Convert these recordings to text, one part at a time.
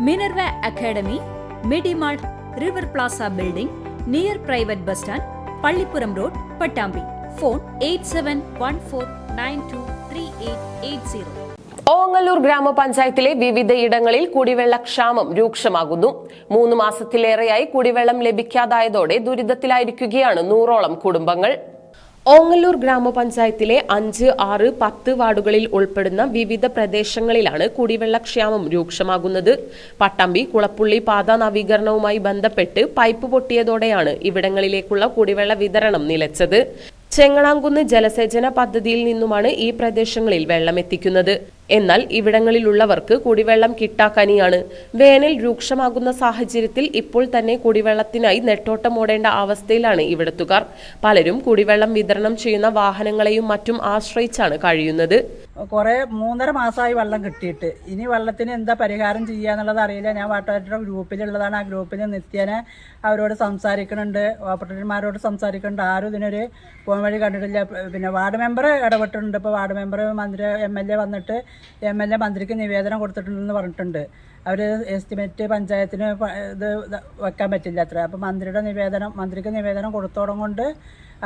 Minerva academy മിഡിമാൾട്ട് river plaza building near private bus stand Pallippuram road Pattambi. Phone eight seven one four nine two three eight eight zero. Ongallur ഗ്രാമപഞ്ചായത്തിലെ വിവിധയിടങ്ങളിൽ കുടിവെള്ളക്ഷാമം രൂക്ഷമാകുന്നു. മൂന്ന് മാസത്തിലേറെയായി കുടിവെള്ളം ലഭിക്കാതായതോടെ ദുരിതത്തിലായിരിക്കുകയാണ് നൂറോളം കുടുംബങ്ങൾ. ഓങ്ങല്ലൂർ ഗ്രാമപഞ്ചായത്തിലെ അഞ്ച് ആറ് പത്ത് വാർഡുകളിൽ ഉൾപ്പെടുന്ന വിവിധ പ്രദേശങ്ങളിലാണ് കുടിവെള്ളക്ഷാമം രൂക്ഷമാകുന്നത്. പട്ടമ്പി കുളപ്പുള്ളി പാത നവീകരണവുമായി ബന്ധപ്പെട്ട് പൈപ്പ് പൊട്ടിയതോടെയാണ് ഇവിടങ്ങളിലേക്കുള്ള കുടിവെള്ള വിതരണം നിലച്ചത്. ചെങ്ങളാങ്കുന്ന് ജലസേചന പദ്ധതിയിൽ നിന്നുമാണ് ഈ പ്രദേശങ്ങളിൽ വെള്ളം എത്തിക്കുന്നത് എന്നാൽ ഇവിടങ്ങളിലുള്ളവർക്ക് കുടിവെള്ളം കിട്ടാക്കനിയാണ്. വേനൽ രൂക്ഷമാകുന്ന സാഹചര്യത്തിൽ ഇപ്പോൾ തന്നെ കുടിവെള്ളത്തിനായി നെട്ടോട്ടമോടേണ്ട അവസ്ഥയിലാണ് ഇവിടത്തുകാർ പലരും കുടിവെള്ളം വിതരണം ചെയ്യുന്ന വാഹനങ്ങളെയും മറ്റും ആശ്രയിച്ചാണ് കഴിയുന്നത്. കുറെ മൂന്നര മാസമായി വെള്ളം കിട്ടിയിട്ട്. ഇനി വെള്ളത്തിന് എന്താ പരിഹാരം ചെയ്യുക എന്നുള്ളത് അറിയില്ല. ഞാൻ വാട്ടാറ്റയുടെ ഗ്രൂപ്പിലുള്ളതാണ്. ആ ഗ്രൂപ്പിൽ നിത്യേന അവരോട് സംസാരിക്കുന്നുണ്ട്. ഓപ്പറേറ്റർമാരോട് സംസാരിക്കുന്നുണ്ട്. ആരും ഇതിനൊരു പോകാൻ വഴി കണ്ടിട്ടില്ല. പിന്നെ വാർഡ് മെമ്പർ ഇടപെട്ടിട്ടുണ്ട്. ഇപ്പോൾ വാർഡ് മെമ്പർ മന്ത്രി എം എൽ എ വന്നിട്ട് എം എൽ എ മന്ത്രിക്ക് നിവേദനം കൊടുത്തിട്ടുണ്ടെന്ന് പറഞ്ഞിട്ടുണ്ട്. അവർ എസ്റ്റിമേറ്റ് പഞ്ചായത്തിന് ഇത് വെക്കാൻ പറ്റില്ല അത്ര. അപ്പോൾ മന്ത്രിയുടെ നിവേദനം മന്ത്രിക്ക് നിവേദനം കൊടുത്തോടം കൊണ്ട്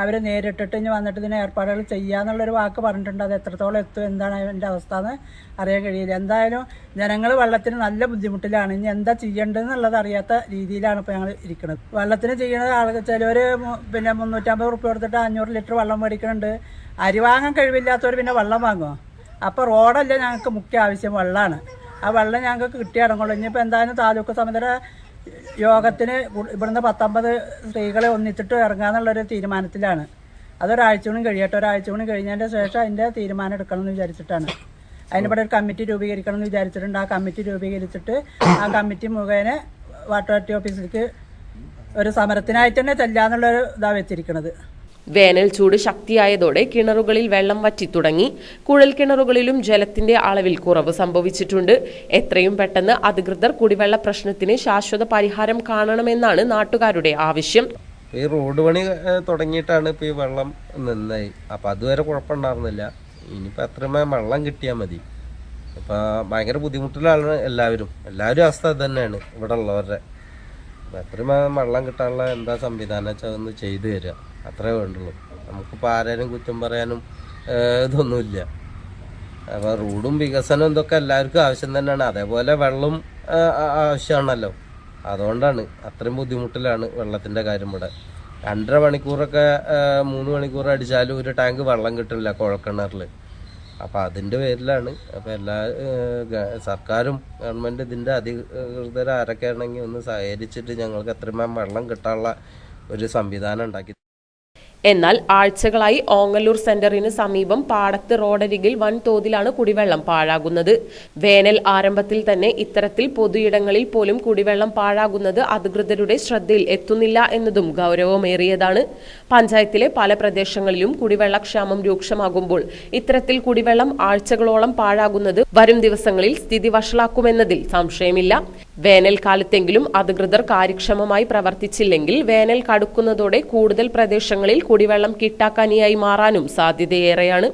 അവർ നേരിട്ടിട്ട് ഇനി വന്നിട്ട് ഇതിന് ഏർപ്പാടുകൾ ചെയ്യാന്നുള്ളൊരു വാക്ക് പറഞ്ഞിട്ടുണ്ട്. അത് എത്രത്തോളം എത്തും എന്താണ് അതിന്റെ അവസ്ഥ എന്ന് അറിയാൻ കഴിയില്ല. എന്തായാലും ജനങ്ങൾ വെള്ളത്തിന് നല്ല ബുദ്ധിമുട്ടിലാണ്. ഇനി എന്താ ചെയ്യേണ്ടതെന്നുള്ളത് അറിയാത്ത രീതിയിലാണ് ഇപ്പോൾ ഞങ്ങൾ ഇരിക്കുന്നത് വെള്ളത്തിന് ചെയ്യുന്നത് ആളുകൾ ചിലവർ പിന്നെ മുന്നൂറ്റമ്പത് റുപ്യ കൊടുത്തിട്ട് അഞ്ഞൂറ് ലിറ്റർ വെള്ളം മേടിക്കുന്നുണ്ട് അരി വാങ്ങാൻ കഴിവില്ലാത്തവർ പിന്നെ വെള്ളം വാങ്ങുമോ അപ്പോൾ റോഡല്ല ഞങ്ങൾക്ക് മുഖ്യ ആവശ്യം വെള്ളമാണ് ആ വെള്ളം ഞങ്ങൾക്ക് കിട്ടിയിറങ്ങുള്ളൂ ഇനിയിപ്പോൾ എന്തായാലും താലൂക്ക് സമിതിയുടെ യോഗത്തിന് ഇവിടുന്ന് പത്തൊമ്പത് സ്ത്രീകളെ ഒന്നിച്ചിട്ട് ഇറങ്ങാന്നുള്ളൊരു തീരുമാനത്തിലാണ്. അതൊരാഴ്ച കൂടി കഴിയട്ടെ. ഒരാഴ്ച കൂടി കഴിഞ്ഞതിന്റെ ശേഷം അതിന്റെ തീരുമാനം എടുക്കണം എന്ന് വിചാരിച്ചിട്ടാണ്. അതിനിവിടെ ഒരു കമ്മിറ്റി രൂപീകരിക്കണം എന്ന് വിചാരിച്ചിട്ടുണ്ട്. ആ കമ്മിറ്റി രൂപീകരിച്ചിട്ട് ആ കമ്മിറ്റി മുഖേന വാട്ടർ അതോറിറ്റി ഓഫീസിലേക്ക് ഒരു സമരത്തിനായിട്ട് തന്നെ ചെല്ലാന്നുള്ളൊരു ഇതാണ് വെച്ചിരിക്കുന്നത് വേനൽ ചൂട് ശക്തിയായതോടെ കിണറുകളിൽ വെള്ളം വറ്റി തുടങ്ങി. കുഴൽ കിണറുകളിലും ജലത്തിന്റെ അളവിൽ കുറവ് സംഭവിച്ചിട്ടുണ്ട്. എത്രയും പെട്ടെന്ന് അധികൃതർ കുടിവെള്ള പ്രശ്നത്തിന് ശാശ്വത പരിഹാരം കാണണമെന്നാണ് നാട്ടുകാരുടെ ആവശ്യം. ഈ റോഡ് പണി തുടങ്ങിയിട്ടാണ് ഇപ്പോൾ ഈ വെള്ളം നിന്നായി അപ്പോൾ അതുവരെ കുഴപ്പമുണ്ടായിരുന്നില്ല. ഇനിയിപ്പോൾ അത്രയും വെള്ളം കിട്ടിയാൽ മതി. അപ്പോൾ ഭയങ്കര ബുദ്ധിമുട്ടിലാണ് എല്ലാവരും. എല്ലാവരും അവസ്ഥ തന്നെയാണ് ഇവിടെ ഉള്ളവരുടെ എത്രയും വെള്ളം കിട്ടാനുള്ള എന്താ സംവിധാനം വെച്ചാൽ ഒന്ന് ചെയ്തു തരിക അത്രേ വേണ്ടുള്ളൂ. നമുക്കിപ്പോൾ ആരേലും കുറ്റം പറയാനും ഇതൊന്നുമില്ല. അപ്പോൾ റോഡും വികസനവും ഇതൊക്കെ എല്ലാവർക്കും ആവശ്യം തന്നെയാണ്. അതേപോലെ വെള്ളം ആവശ്യമാണല്ലോ. അതുകൊണ്ടാണ് അത്രയും ബുദ്ധിമുട്ടിലാണ് വെള്ളത്തിന്റെ കാര്യം ഇവിടെ. രണ്ടര മണിക്കൂറൊക്കെ മൂന്ന് മണിക്കൂർ അടിച്ചാലും ഒരു ടാങ്ക് വെള്ളം കിട്ടില്ല കുഴൽക്കിണറിൽ അപ്പോൾ അതിന്റെ പേരിലാണ്. അപ്പോൾ എല്ലാ സർക്കാരും ഗവൺമെന്റ് ഇതിന്റെ അധികൃതർ ആരൊക്കെയാണെങ്കിൽ ഒന്ന് സഹകരിച്ചിട്ട് ഞങ്ങൾക്ക് എത്രയും വെള്ളം കിട്ടാനുള്ള ഒരു സംവിധാനം ഉണ്ടാക്കി എന്നാൽ ആഴ്ചകളായി ഓങ്ങല്ലൂർ സെന്ററിന് സമീപം പാടത്ത് റോഡരികിൽ വൻതോതിലാണ് കുടിവെള്ളം പാഴാകുന്നത്. വേനൽ ആരംഭത്തിൽ തന്നെ ഇത്തരത്തിൽ പൊതുയിടങ്ങളിൽ പോലും കുടിവെള്ളം പാഴാകുന്നത് അധികൃതരുടെ ശ്രദ്ധയിൽ എത്തുന്നില്ല എന്നതും ഗൗരവമേറിയതാണ്. പഞ്ചായത്തിലെ പല പ്രദേശങ്ങളിലും കുടിവെള്ളക്ഷാമം രൂക്ഷമാകുമ്പോൾ ഇത്തരത്തിൽ കുടിവെള്ളം ആഴ്ചകളോളം പാഴാകുന്നത് വരും ദിവസങ്ങളിൽ സ്ഥിതി വഷളാക്കുമെന്നതിൽ സംശയമില്ല. വേനൽക്കാലത്തെങ്കിലും അധികൃതർ കാര്യക്ഷമമായി പ്രവർത്തിച്ചില്ലെങ്കിൽ വേനൽ കടുക്കുന്നതോടെ കൂടുതൽ പ്രദേശങ്ങളിൽ കുടിവെള്ളം കിട്ടാക്കനിയായി മാറാനും സാധ്യതയേറെയാണ്.